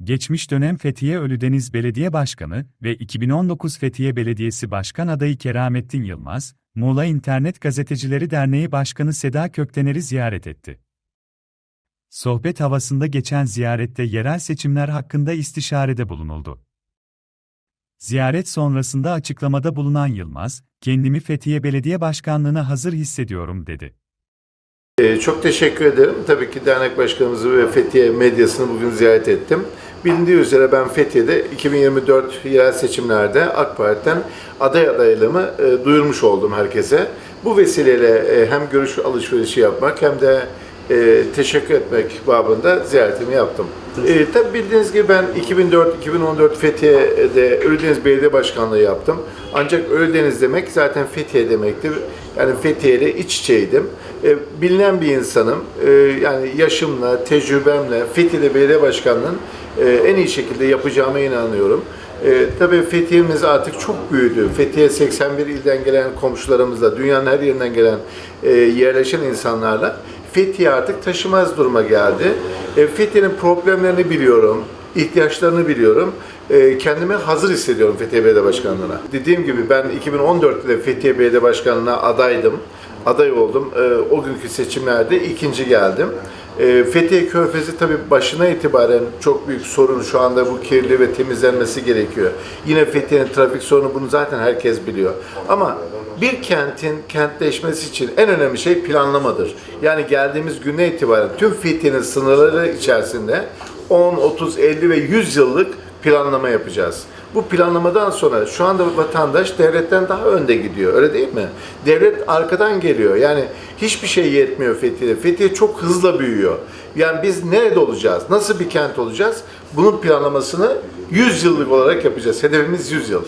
Geçmiş dönem Fethiye Ölüdeniz Belediye Başkanı ve 2019 Fethiye Belediyesi Başkan adayı Keramettin Yılmaz, Muğla İnternet Gazetecileri Derneği Başkanı Seda Köktener'i ziyaret etti. Sohbet havasında geçen ziyarette yerel seçimler hakkında istişarede bulunuldu. Ziyaret sonrasında açıklamada bulunan Yılmaz, kendimi Fethiye Belediye Başkanlığına hazır hissediyorum dedi. Ee, Çok teşekkür ederim. Tabii ki dernek başkanımızı ve Fethiye medyasını bugün ziyaret ettim. Bilindiği üzere ben Fethiye'de 2024 yerel seçimlerde AK Parti'den aday adaylığımı e, duyurmuş oldum herkese. Bu vesileyle e, hem görüş alışverişi yapmak hem de e, teşekkür etmek babında ziyaretimi yaptım. E, tabii bildiğiniz gibi ben 2004-2014 Fethiye'de Ölüdeniz Belediye Başkanlığı yaptım. Ancak Ölüdeniz demek zaten Fethiye demektir. Yani Fethiye ile iç içeydim. E, bilinen bir insanım. E, yani yaşımla, tecrübemle Fethiye'de belediye başkanlığının e, en iyi şekilde yapacağıma inanıyorum. E, tabii Fethiye'miz artık çok büyüdü. Fethiye 81 ilden gelen komşularımızla, dünyanın her yerinden gelen e, yerleşen insanlarla Fethiye artık taşımaz duruma geldi. E, Fethiye'nin problemlerini biliyorum, ihtiyaçlarını biliyorum. E, kendimi hazır hissediyorum Fethiye Belediye Başkanlığı'na. Dediğim gibi ben 2014'te de Fethiye Belediye Başkanlığı'na adaydım. Aday oldum. E, o günkü seçimlerde ikinci geldim. E, Fethiye Körfezi tabii başına itibaren çok büyük sorun şu anda bu kirli ve temizlenmesi gerekiyor. Yine Fethiye'nin trafik sorunu bunu zaten herkes biliyor. Ama bir kentin kentleşmesi için en önemli şey planlamadır. Yani geldiğimiz güne itibaren tüm Fethiye'nin sınırları içerisinde 10, 30, 50 ve 100 yıllık planlama yapacağız. Bu planlamadan sonra şu anda vatandaş devletten daha önde gidiyor. Öyle değil mi? Devlet arkadan geliyor. Yani hiçbir şey yetmiyor Fethiye'de. Fethiye çok hızla büyüyor. Yani biz nerede olacağız? Nasıl bir kent olacağız? Bunun planlamasını 100 yıllık olarak yapacağız. Hedefimiz 100 yıl.